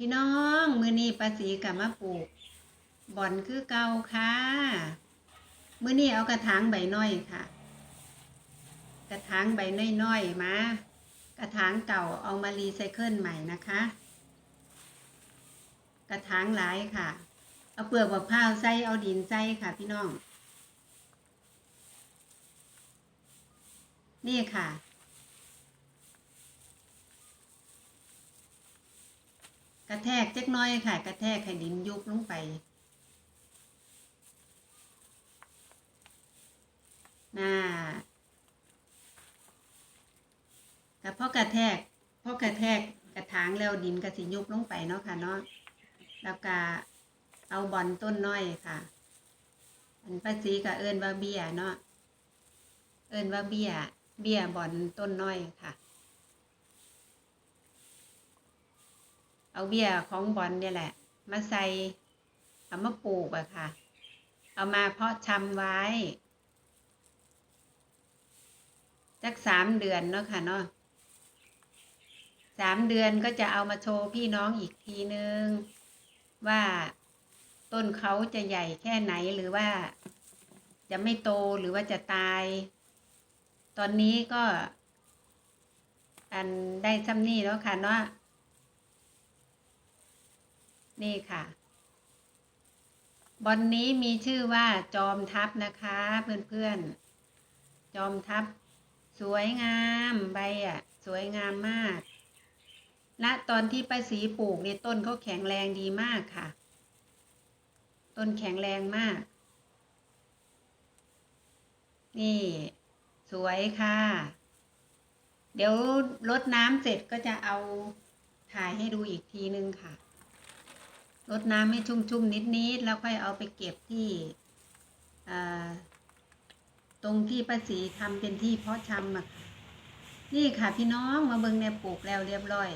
พี่น้องมือนี้ปาสีกับมาปลูกบ่อนคือเก่าค่ะมือนี้เอากระถางใบน้อยค่ะ กระถางใบน้อยๆมากระถางเก่าเอามารีไซเคิลใหม่นะคะ กระถางหลายค่ะ เอาเปลือกมะพร้าวใส่เอาดินใส่ค่ะพี่น้อง นี่ค่ะ กระแทกเจักน้อยค่ะ กระแทกให้ดินยุบลงไป น่าแต่พอกระแทกพอกระแทกกระถางแล้วดินก็สิยุบลงไปเนาะค่ะเนาะ แล้วก็เอาบอลต้นน้อยค่ะ อันภาษีก็เอิ้นว่าเบี้ยเนาะ เอิ้นว่าเบี้ยเบี้ยบอลต้นน้อยค่ะ เอาเบี้ยของบอลเนี่ยแหละ มาใส่เอามาปลูกอะค่ะ เอามาเพาะชำไว้จักสามเดือนเนาะค่ะเนาะสามเดือนก็จะเอามาโชว์พี่น้องอีกทีนึง ว่าต้นเขาจะใหญ่แค่ไหนหรือว่า จะไม่โตหรือว่าจะตาย ตอนนี้ก็ อันได้ซ้ำนี่แล้วค่ะเนาะ นี่ค่ะ บอลนนี้มีชื่อว่าจอมทัพนะคะ เพื่อนๆ จอมทัพ สวยงามใบอะ สวยงามมาก และตอนที่ป้าสีปลูกเนี่ยต้นเขาแข็งแรงดีมากค่ะ ต้นแข็งแรงมาก นี่ สวยค่ะ เดี๋ยวรดน้ำเสร็จก็จะเอาถ่ายให้ดูอีกทีนึงค่ะ รดน้ำให้ชุ่มๆนิดๆแล้วค่อยเอาไปเก็บที่ตรงที่ป้าสีทำเป็นที่เพาะชำอะนี่ค่ะพี่น้องมาเบิ่งเนี่ยปลูกแล้วเรียบร้อย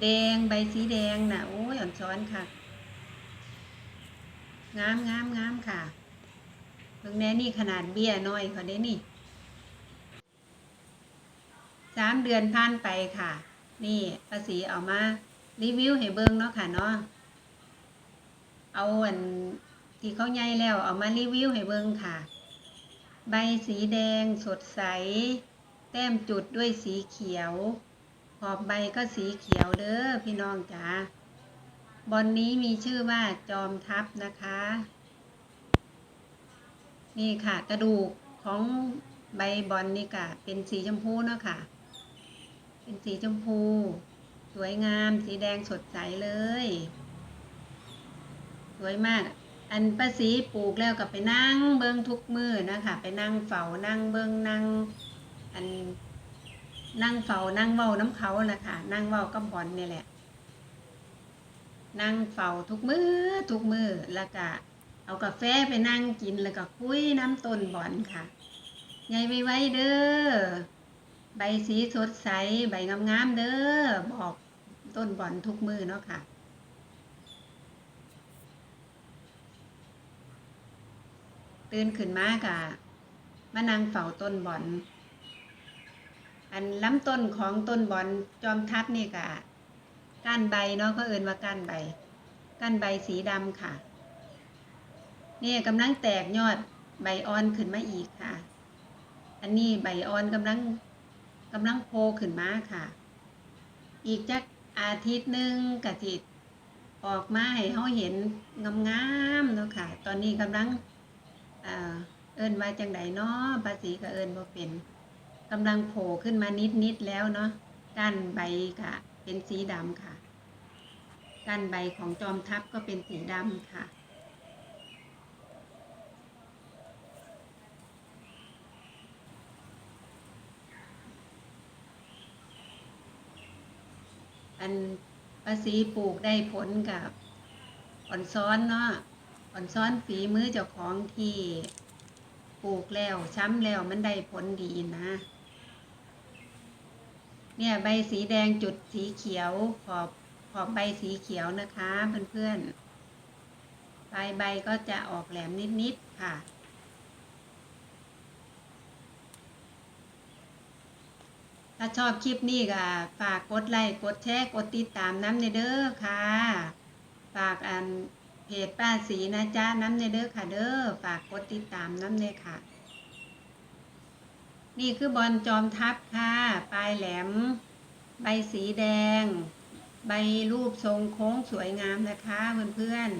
แดงใบสีแดงน่ะโอ้ยอ่อนช้อนค่ะ งามงามงามค่ะเบิ่งแน่นี่ขนาดเบี้ยน้อยเขาได้นี่สามเดือนผ่านไปค่ะ นี่ภาษีเอามา รีวิวให้เบิ่งเนาะค่ะเนาะเอาอันที่เขาใหญ่แล้วเอามารีวิวให้เบิ่งค่ะ ใบสีแดงสดใส แต้มจุดด้วยสีเขียว ขอบใบก็สีเขียวเด้อพี่น้องจ๋าบอลนนี้มีชื่อว่าจอมทัพนะคะ นี่ค่ะ กระดูกของใบบอลนี่ค่ะ เป็นสีชมพูเนาะค่ะ เป็นสีชมพู สวยงามสีแดงสดใสเลย สวยมาก อันป้าสีปลูกแล้วก็ไปนั่งเบิ้งทุกมือนะคะไปนั่งเฝ้านั่งเบิ้งนั่ง อันนั่งเฝ้านั่งเว้าน้ำเขาละค่ะ นั่งเว้ากับบอลนี่แหละ นั่งเฝ้าทุกมือทุกมือแล้วก็เอากาแฟไปนั่งกินแล้วก็คุยน้ำต้นบอนค่ะใหญ่ไว้เด้อ ใบสีสดใส ใบงามๆเด้อบอกต้นบอนทุกมือเนาะค่ะ ตื่นขึ้นมากะมานั่งเฝ้าต้นบอน อันล้ำต้นของต้นบอนจอมทัพนี่กะก้านใบเนาะเขาเอ่นว่าก้านใบก้านใบสีดำค่ะนี่กำลังแตกยอดใบอ่อนขึ้นมาอีกค่ะ อันนี้ใบอ่อนกำลัง กำลังโผล่ขึ้นมาค่ะ อีกจักอาทิตย์หนึ่งกะทิออกมาให้เขาเห็นงามๆเนาะค่ะ ตอนนี้กำลังเอิ้นว่าจังไดเนาะภาษีก็เอิ้นบ่เป็นกำลังโผล่ขึ้นมานิดๆแล้วเนาะก้านใบค่ะ เป็นสีดำค่ะก้านใบของจอมทัพก็เป็นสีดำค่ะ อันภาษีปลูกได้ผลกับอ่อนซ้อนเนาะอ่อนซ้อนฝีมือเจ้าของที่ปลูกแล้วช้ำแล้วมันได้ผลดีนะ เนี่ยใบสีแดงจุดสีเขียวขอบขอบใบสีเขียวนะคะเพื่อนๆปลายใบก็จะออกแหลมนิดๆค่ะ ถ้าชอบคลิปนี้ก็ฝากกดไลค์กดแชร์กดติดตามน้ำในเด้อค่ะ ฝากอันเพจป้าสีนะจ๊ะน้ำในเด้อค่ะเด้อฝากกดติดตามน้ำในค่ะ นี่คือบอลจอมทัพค่ะ ปลายแหลม ใบสีแดง ใบรูปทรงโค้งสวยงามนะคะเพื่อน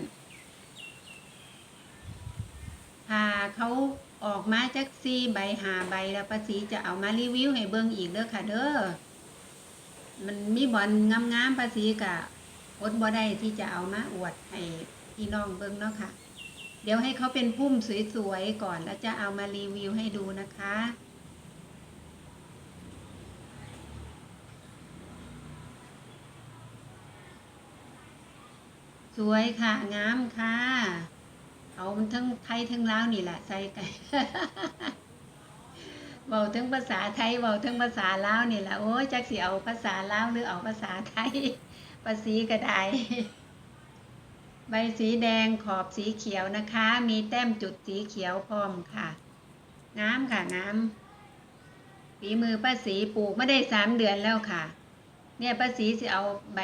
ๆถ้าเขา ออกมาจักซีใบหาใบแล้วป้าสีจะเอามารีวิวให้เบิ่งอีกเด้อค่ะเด้อ มันมีบอลงามๆป้าสีกะอดบ่ได้ที่จะเอามาอวดให้พี่น้องเบิ่งเนาะค่ะ เดี๋ยวให้เขาเป็นพุ่มสวยๆก่อนแล้วจะเอามารีวิวให้ดูนะคะสวยค่ะ งามค่ะ เอามันทั้งไทยทั้งลาวนี่แหละใส่กันเว้าทั้งภาษาไทยเว้าทั้งภาษาลาวนี่แหละโอ้ยจักสิเอาภาษาลาวหรือเอาภาษาไทยภาษีก็ได้ใบสีแดงขอบสีเขียวนะคะ มีแต้มจุดสีเขียวพร้อมค่ะงามค่ะงามฝีมือป้าสีปลูกไม่ได้สามเดือนแล้วค่ะ เนี่ยป้าสีสิเอาใบ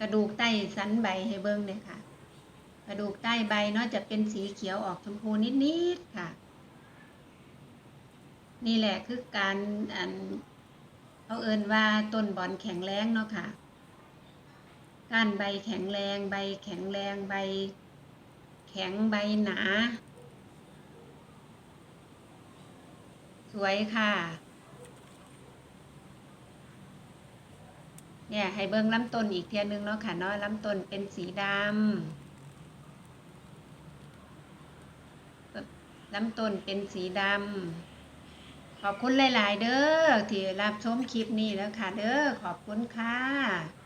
กระดูกใต้สันใบให้เบิ้งเลยค่ะ กระดูกใต้ใบเนาะจะเป็นสีเขียวออกชมพูนิดๆค่ะ นี่แหละคือการอันเขาเอินว่าต้นบอนแข็งแรงเนาะค่ะก้านใบแข็งแรง ใบแข็งแรงใบ แข็งใบหนา สวยค่ะเนี่ยให้เบิ้งลำต้นอีกเทียนึงเนาะค่ะเนาะลำต้นเป็นสีดำ ลำต้นเป็นสีดำขอบคุณหลาย ๆ เด้อที่รับชมคลิปนี้แล้วค่ะ เด้อขอบคุณค่ะ